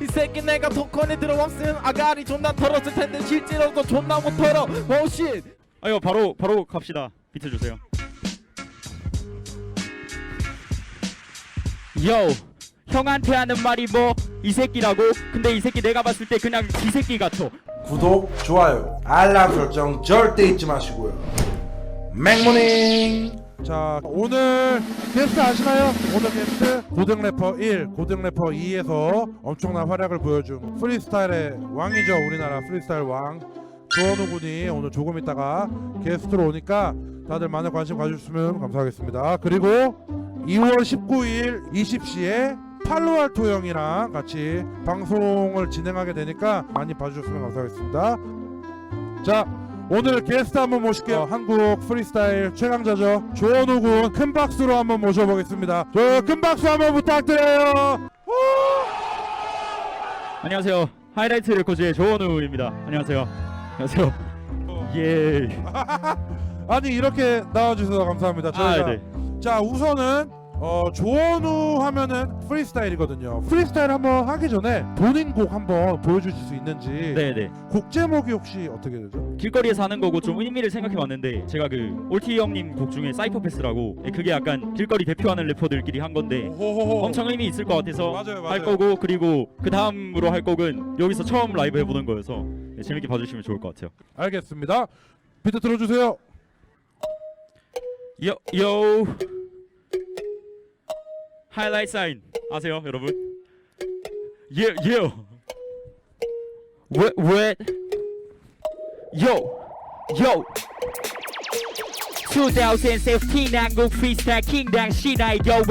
이 새끼 내가 토큰이 들어왔으면 아가리 존나 털었을 텐데 실제로도 존나 못 털어 오씨 아유 바로 바로 갑시다. 비트 주세요. 요 형한테 하는 말이 뭐 이 새끼라고? 근데 이 새끼 내가 봤을 때 그냥 지 새끼 같어. 구독, 좋아요, 알람 설정 절대 잊지 마시고요. 맥모닝. 자 오늘 게스트 아시나요? 오늘 게스트 고등 래퍼 1, 고등 래퍼 2에서 엄청난 활약을 보여준 프리스타일의 왕이죠 우리나라 프리스타일 왕. 조원우 군이 오늘 조금 있다가 게스트로 오니까 다들 많은 관심 가주셨으면 감사하겠습니다. 그리고 2월 19일 20시에 팔로알토 형이랑 같이 방송을 진행하게 되니까 많이 봐주셨으면 감사하겠습니다. 자 오늘 게스트 한번 모실게요. 한국 프리스타일 최강자죠. 조원우 군 큰 박수로 한번 모셔보겠습니다. 저 큰 박수 한번 부탁드려요. 안녕하세요. 하이라이트 레코즈의 조원우입니다. 안녕하세요. 안녕하세요. 예. 아니 이렇게 나와주셔서 감사합니다. 저희가 아 네. 자 우선은 어, 조원우 하면은 프리스타일이거든요. 프리스타일 한번 하기 전에 본인 곡 한번 보여주실 수 있는지 네네. 곡 제목이 혹시 어떻게 되죠? 길거리에서 하는 거고 좀 의미를 생각해봤는데 제가 그 올티 형님 곡 중에 사이퍼패스라고 예, 그게 약간 길거리 대표하는 래퍼들끼리 한 건데 호호호. 엄청 의미 있을 것 같아서 맞아요, 맞아요. 할 거고 그리고 그 다음으로 할 곡은 여기서 처음 라이브 해보는 거여서 예, 재밌게 봐주시면 좋을 것 같아요. 알겠습니다. 비트 들어주세요. 요, 요. 하이라이트 사인 아세요, 여러분? 예, 예. 왜, 왜? 요, 요. 2015 한국 프리스타일 킹 당시 나이 겨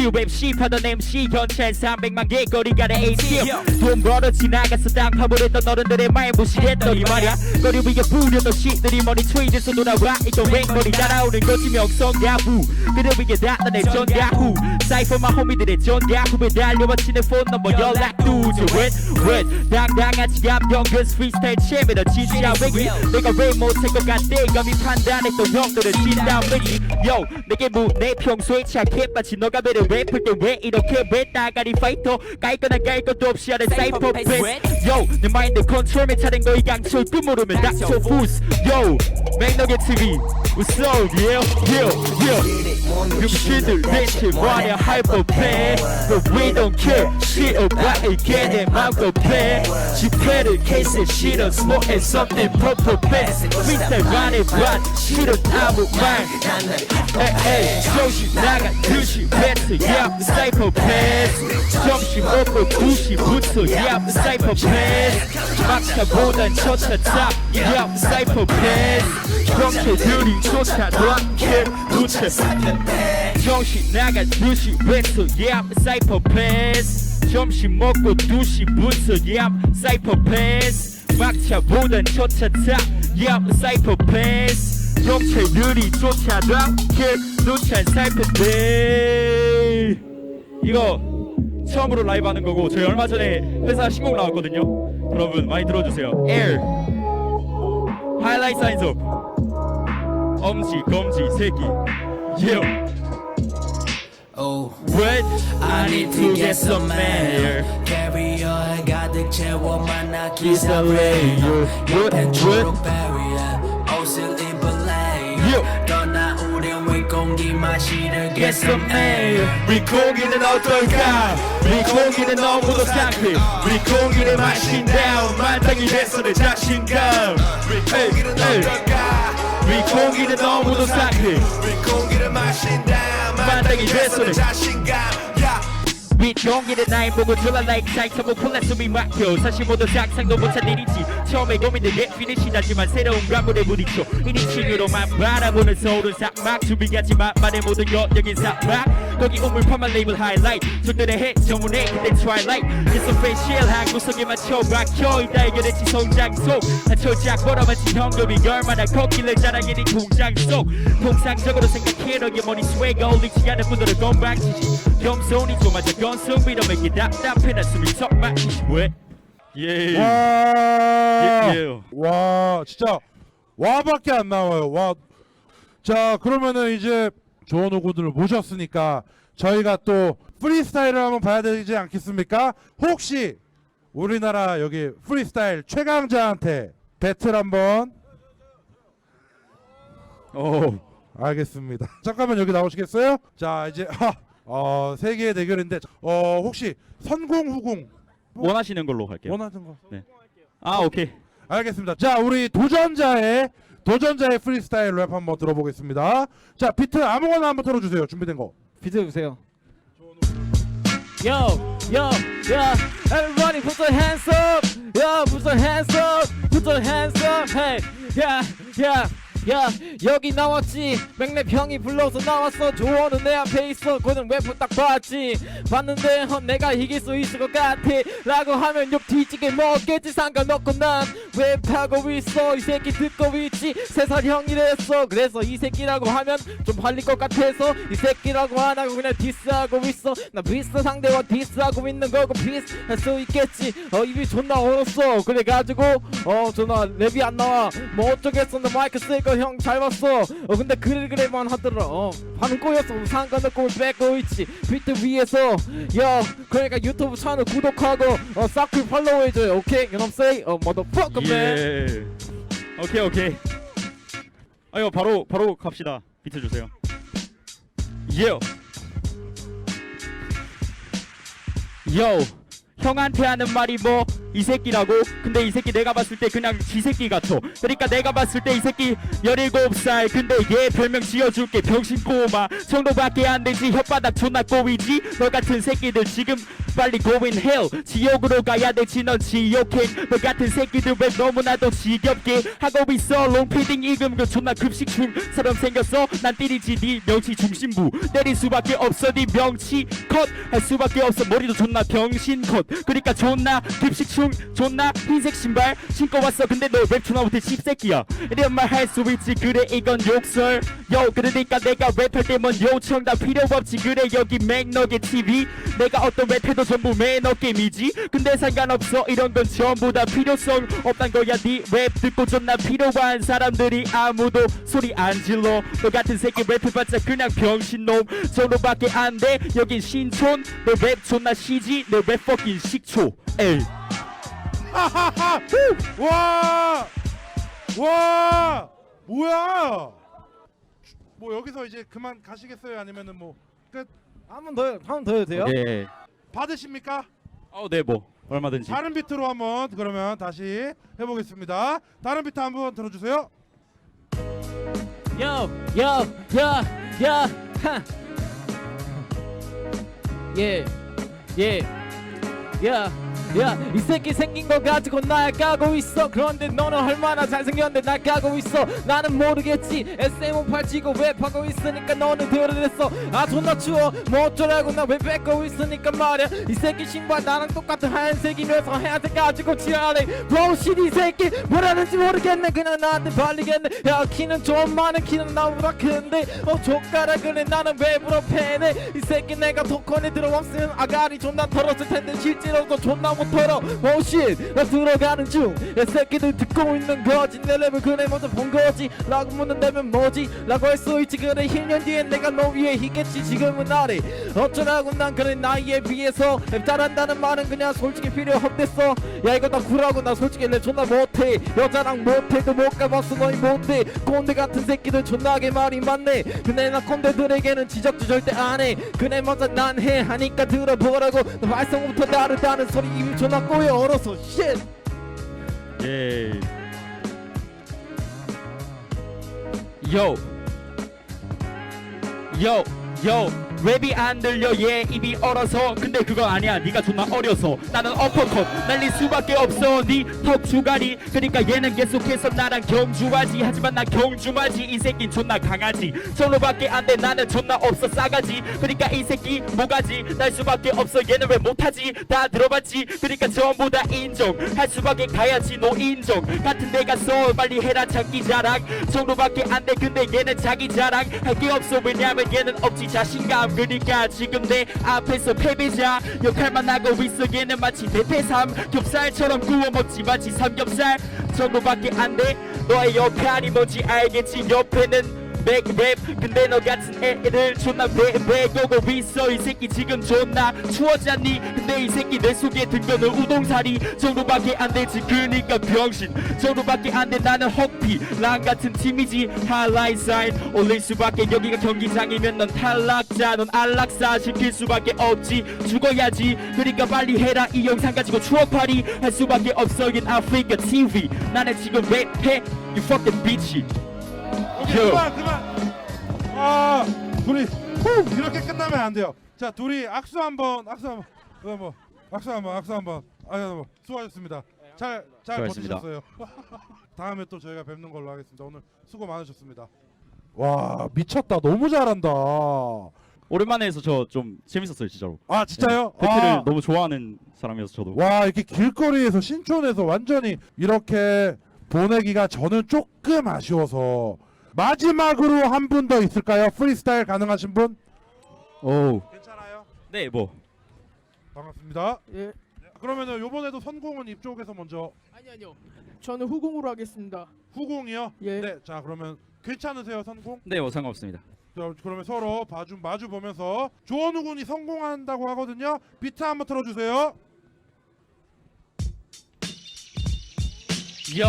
18 Still MC 하던 MC 현찰 300만 개 거리 가는 ATM 돈 벌어 지나가서 땅 파버렸던 어른들의 말 무시했더니 말야. 거리 위에 부렸던 shit들이 머리 트위에서 돌아와. 이거 웬거리 따라오는 거지 명성 야후 그들 위에 닿던 전 야후 사이퍼만 호미들의 전 야후에 달려와 치는 폰 넘버 연락 두지 웬웬. 당당하지 감정근 프리스타일 챔피언 진짜 왜기 내가 왜 못할 것 같대 감히 판단했던 형들은 진짜 왜기 Yo 내게 뭐내 평소에 착해 마치 너가 매를 랩할 때왜 이렇게 왜 따가리 파이터? 깔 거나 깔 것도 없이 하는 사이퍼 패스. Yo 내 마인드 컨트롤에 차린 거이 강철 또 모르면 닥쳐 부스 Yo 맥너게 TV What's up yeah yeah yeah. 육신들 대체 뭐냐 하이퍼패 But we don't care. Shit about 이게 내 맘껏 패 지폐를 케이스에 실어 smoke and something purple pass freestyle 반에 반 실은 아무 말 에이 정신 나간 듯이 배트 yeah 사이퍼 패스 점심 먹고 2시부터 yeah 사이퍼 패스 막차보단 첫차 탑 yeah 사이퍼 패스 경찰들이 쫓아와 킬 루체 정신 나간 듯이 배트 yeah 사이퍼 패스 점심 먹고 2시부터 yeah 사이퍼 패스 막차보단 첫차 탑 yeah 사이퍼 패스 경찰들이 킬루 체 사이퍼 패스 이거 처음으로 라이브 하는 거고 저희 얼마 전에 회사 신곡 나왔거든요 여러분 많이 들어주세요 Air 사인즈 엄지 검지 새끼 yeah. Oh, What? I need to get some air. Carry on, 가득 채워 만 나기 Kiss the layer. What? pen What? 초록 barrier. 옷을 입을래. 마시를 Get some air. 우리 공기는 어떨까? 우리 공기는 너무도 상쾌 우리 공기를 마신다 만땅이 됐어 내 자신감. 우리 공기는 어떨까? 우리 공기는 너무도 상쾌 우리 공기를 마신다. 만땅이 됐어 내 자신감. 윗공기는 나의 목을 졸라. like 사이트고 콜라 숨이 막혀. 사실 모두 상상도 못한 일이지. 처음에 고민은 내 피니시 나지만 새로운 관문에 부딪혀. 1인칭으로만 바라보는 서울은 사막. 준비하지 만만의 모든 여적인 사막. 거기 우물 파만 레이블 하이라이트 적들의 해 정문에 그땐 트와일라이트 It's a facial 한 구석에 맞춰 박혀 이 달걀의 지성 장소. 한 초작 벌어맞힌 현금이 얼마나 컸길래 자랑이니 공장 속 통상적으로 생각해 너의 머니 스웨가 올리지 않은 분들은 건방지지. 겸손이 좀 맞아 건성비로 make it 답답해 나 숨이 턱 막히지 왜? 예. 와, 예, 예. 와, 진짜 와밖에 안 나와요. 와. 자, 그러면은 이제 조원호 군들을 모셨으니까 저희가 또 프리스타일을 한번 봐야 되지 않겠습니까? 혹시 우리나라 여기 프리스타일 최강자한테 배틀 한번 오 알겠습니다. 잠깐만 여기 나오시겠어요? 자 이제 하, 어 세계의 대결인데 어 혹시 선공 후공 원하시는 걸로 갈게요 원하는 거 아 오케이 알겠습니다. 자 우리 도전자의 도전자의 프리스타일 랩 한번 들어보겠습니다. 자 비트 아무거나 한번 틀어 주세요. 준비된 거. 비트 주세요. Yo, yo, yeah. Everybody put your hands up. Yeah, put your hands up. Put your hands up. Hey, yeah, yeah. 야 여기 나왔지? 맥랩 형이 불러서 나왔어. 조언은 내 앞에 있어. 고등 웹프 딱 봤지. 봤는데 어, 내가 이길 수 있을 것 같아. 라고 하면 욕 뒤지게 먹겠지. 상관없고 난 웹 하고 있어? 이 새끼 듣고 있지? 세 살 형이랬어. 그래서 이 새끼라고 하면 좀 팔릴 것 같아서 이 새끼라고 안 하고 그냥 디스하고 있어. 나 비슷한 상대와 디스하고 있는 거고 비슷할 수 있겠지. 어 입이 존나 얼었어. 그래가지고 어 존나 랩이 안 나와. 뭐 어쩌겠어. 나 마이크 쓸거 형 잘 봤어. 어 근데 그래 그래만 하더라. 어 반응 꼬였어. 뭐 상관없고 뺏고 있지. 비트 위에서. 야 그러니까 유튜브 채널 구독하고 어 사클 팔로우 해줘요. 오케이? you know saying? 어 motherfucker man. 예. 오케이 오케이. 아유 바로 바로 갑시다. 비트 주세요. 예 요. 형한테 하는 말이 뭐 이 새끼라고? 근데 이 새끼 내가 봤을 때 그냥 지 새끼 같어 그러니까 내가 봤을 때 이 새끼 17살. 근데 얘 별명 지어줄게. 병신 꼬마. 정도밖에 안 되지. 혓바닥 존나 꼬이지? 너 같은 새끼들 지금 빨리 go in hell. 지옥으로 가야 되지. 넌 지옥행 너 같은 새끼들 왜 너무나도 지겹게? 하고 있어. 롱패딩 입으면 그 존나 급식충처럼 생겼어? 난 때리지. 네 명치 중심부. 때릴 수밖에 없어. 네 명치 컷. 할 수밖에 없어. 머리도 존나 병신 컷. 그러니까 존나 급식충 존나 흰색 신발 신고 왔어. 근데 너랩 존나 못해 씹새끼야. 이런 말 할 수 있지. 그래 이건 욕설. 요 그러니까 내가 랩할 때뭔 요청 다 필요 없지. 그래 여기 맥너게 TV 내가 어떤 랩해도 전부 매너 게임이지. 근데 상관없어. 이런 건 전부 다 필요성 없단 거야. 네 랩 듣고 존나 필요한 사람들이 아무도 소리 안 질러. 너 같은 새끼 랩해봤자 그냥 병신놈. 정도밖에 안 돼. 여긴 신촌. 내 랩 존나 시지. 내 랩 퍼킹 식초. 에이 하하하! 후! 와! 와! 뭐야? 뭐 여기서 이제 그만 가시겠어요? 아니면은 뭐 끝? 한번 더, 한 번 더 해도 돼요? 네. 받으십니까? 어, 네, 뭐 얼마든지. 다른 비트로 한번 그러면 다시 해보겠습니다. 다른 비트 한번 들어주세요. Yo, yo, yo, yo, 하. 예, 예, 야, 야, 이 새끼 생긴 거 가지고 날 까고 있어. 그런데 너는 얼마나 잘생겼는데 날 까고 있어. 나는 모르겠지. SM58 치고 랩하고 있으니까 너는 들어댔어. 아 존나 추워. 뭐 어쩌라고 나왜 뺏고 있으니까 말이야. 이 새끼 신발 나랑 똑같은 하얀색이면서 하얀색 가지고 지랄해. 브로시 이 새끼 뭐라는지 모르겠네. 그냥 나한테 발리겠네. 야 키는 좀 많은 키는 나보다 큰데 어 족가락을 해 나는 왜 불어 패네. 이 새끼 내가 토큰에 들어왔으면 아가리 존나 털었을 텐데 실제로도 존나 오씨 나 들어가는 중. 이 새끼들 듣고 있는 거지. 내 랩을 그래 먼저 본 거지. 라고 묻는다면 뭐지? 라고 할 수 있지. 그래 1년 뒤엔 내가 너 위에 있겠지. 지금은 아래. 어쩌라고 난 그래 나이에 비해서 랩 잘한다는 말은 그냥 솔직히 필요 없댔어. 야 이거 나 구라고 나 솔직히 랩 존나 못해. 여자랑 못해도 못 가봤어 너희 못해. 꼰대 같은 새끼들 존나게 말이 많네. 근데 나 꼰대들에게는 지적도 절대 안 해. 그네 먼저 난 해 하니까 들어보라고. 너 발성부터 다르다는 소리 입이 존나 꼬여 얼어서 shit. 예. 요. 요. 요. 랩이 안 들려 얘 입이 얼어서. 근데 그거 아니야. 네가 존나 어려서. 나는 어퍼컷 날릴 수밖에 없어. 네턱 주가리. 그러니까 얘는 계속해서 나랑 경주하지. 하지만 나 경주하지. 이 새끼 존나 강하지. 정도밖에 안 돼. 나는 존나 없어. 싸가지. 그러니까 이 새끼 뭐가지. 날 수밖에 없어. 얘는 왜 못하지? 다 들어봤지? 그러니까 전부 다 인정. 할 수밖에 가야지. 너 인정. 같은 데 가서 빨리 해라. 자기 자랑. 정도밖에 안 돼. 근데 얘는 자기 자랑. 할 게 없어. 왜냐면 얘는 없지 자신감 그러니까 지금 내 앞에서 패배자. 역할만 하고 얘는 마치 대패 삼. 겹살처럼 구워 먹지 마치 삼겹살. 정도밖에 안 돼. 너의 역할이 뭔지 알겠지. 옆에는 백랩 근데 너 같은 애들 존나 왜왜고고 있어 이 새끼 지금 존나 추워졌니? 근데 이 새끼 내 속에 든 거는 우동사리 정도밖에 안 되지. 그니까 병신. 정도밖에 안 돼. 나는 헉피. 랑 같은 팀이지. 하이라이트 사인. 올릴 수밖에. 여기가 경기장이면 넌 탈락자. 넌 안락사 시킬 수밖에 없지. 죽어야지. 그러니까 빨리 해라. 이 영상 가지고 추억팔이 할 수밖에 없어. 인 아프리카 TV 나는 지금 랩해. You fucking bitch 그만 그만. 아 둘이 후 이렇게 끝나면 안 돼요. 자 둘이 악수 한번 악수 한번. 어, 뭐 악수 한번 악수 한번. 아뭐 수고하셨습니다. 잘 잘 수고하셨습니다. 버티셨어요. 다음에 또 저희가 뵙는 걸로 하겠습니다. 오늘 수고 많으셨습니다. 와 미쳤다. 너무 잘한다. 오랜만에 해서 저 좀 재밌었어요 진짜로. 아 진짜요? 배틀을 아. 너무 좋아하는 사람이어서 저도. 와 이렇게 길거리에서 신촌에서 완전히 이렇게 보내기가 저는 조금 아쉬워서 마지막으로 한 분 더 있을까요? 프리스타일 가능하신 분? 오. 괜찮아요. 네 뭐 반갑습니다. 예. 그러면은 요번에도 선공은 이쪽에서 먼저 아니 아니요. 저는 후공으로 하겠습니다. 후공이요? 예. 네. 자 그러면 괜찮으세요 선공? 네, 뭐 상관없습니다. 자, 그러면 서로 마주 마주 보면서 조원우 군이 성공한다고 하거든요. 비트 한번 틀어 주세요. Yo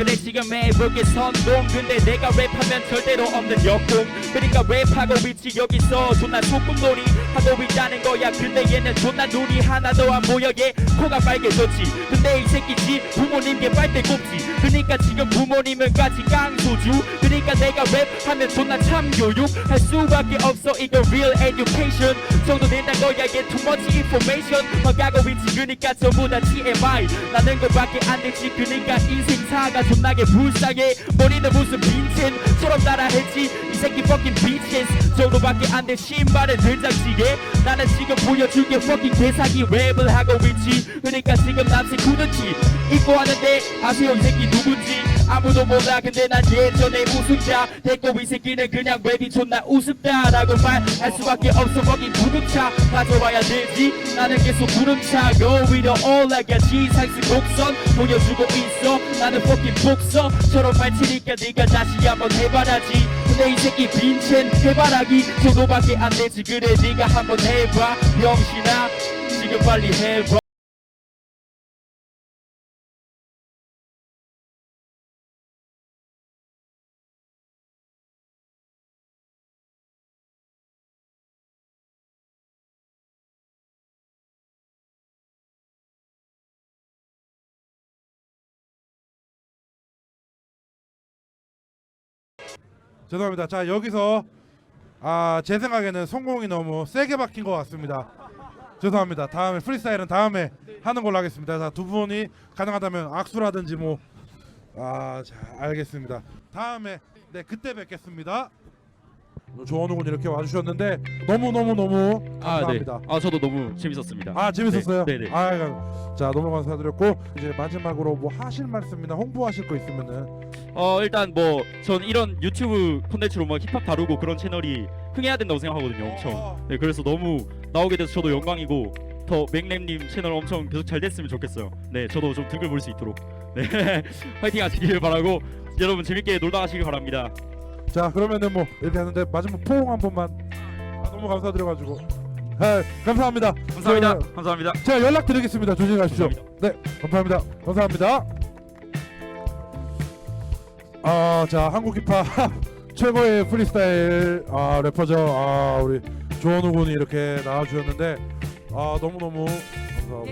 근데 지금 해볼게 성공. 근데 내가 랩하면 절대로 없는 역공. 그러니까 랩하고 있지 여기서 존나 소꿉놀이 하고 있다는 거야. 근데 얘는 존나 눈이 하나도 안 보여 얘 코가 빨개졌지. 근데 이 새끼 지. 부모님께 빨대 꼽지. 그러니까 지금 부모님은 까지 깡소주. 그러니까 내가 랩하면 존나 참교육. 할 수밖에 없어. 이거 real education. 정도 된다 거야. 얘 too much information. 막 가고 있지. 그러니까 전부 다 TMI 나는 것밖에 안 되지. 그러니까 인생사가 존나게 불쌍해. 머리는 무슨 빈첸처럼 따라했지. 이 새끼 fucking bitches. 정도밖에 안 돼. 신발에 된장찌 개 나는 지금 보여줄게 fucking 개사기 랩을 하고 있지. 그러니까 지금 남색 굳은지 입고 하는데 아세요 이 새끼 누군지 아무도 몰라. 근데 난 예전에 우승자 됐고 이 새끼는 그냥 랩이 존나 우습다 라고 말할 수밖에 없어. fucking 부등차 가져와야 되지. 나는 계속 부름차고 위로 올라가지 상승 곡선 보여주고 있어. 나는 fucking 복서처럼 말치니까 네가 다시 한번 해봐라지 근데 이 새끼 빈첸 해바라기 정도밖에 안 되지. 그래 네가 한번 해봐. 병신아 지금 빨리 해봐 죄송합니다. 자 여기서 아 제 생각에는 성공이 너무 세게 박힌 것 같습니다. 죄송합니다. 다음에 프리스타일은 다음에 하는 걸로 하겠습니다. 자 두 분이 가능하다면 악수라든지 뭐 뭐아자 알겠습니다. 다음에 네 그때 뵙겠습니다. 조원우 군 이렇게 와 주셨는데 너무 너무 너무 감사합니다. 아 저도 너무 재밌었습니다 아 재밌었어요. 네, 네. 아, 감- 자 너무 감사드렸고 이제 마지막으로 뭐 하실 말씀이나 홍보하실 거 있으면은 어 일단 뭐 전 이런 유튜브 콘텐츠로 막 힙합 다루고 그런 채널이 흥해야 된다고 생각하거든요 엄청 네 그래서 너무 나오게 돼서 저도 영광이고 더 맥램님 채널 엄청 계속 잘 됐으면 좋겠어요 네 저도 좀 등을 볼수 있도록 네 화이팅 하시길 바라고 여러분 재밌게 놀다 가시길 바랍니다 자 그러면은 뭐 이렇게 하는데 마지막 포옹 한 번만 아, 너무 감사드려가지고 아, 감사합니다. 감사합니다 저- 감사합니다 제가 연락드리겠습니다. 조심히 가십시오. 감사합니다. 네, 감사합니다. 감사합니다. 아, 자 한국 힙합 최고의 프리스타일 아, 래퍼죠. 아, 우리 조원우 군이 이렇게 나와 주셨는데 아 너무 너무 감사하고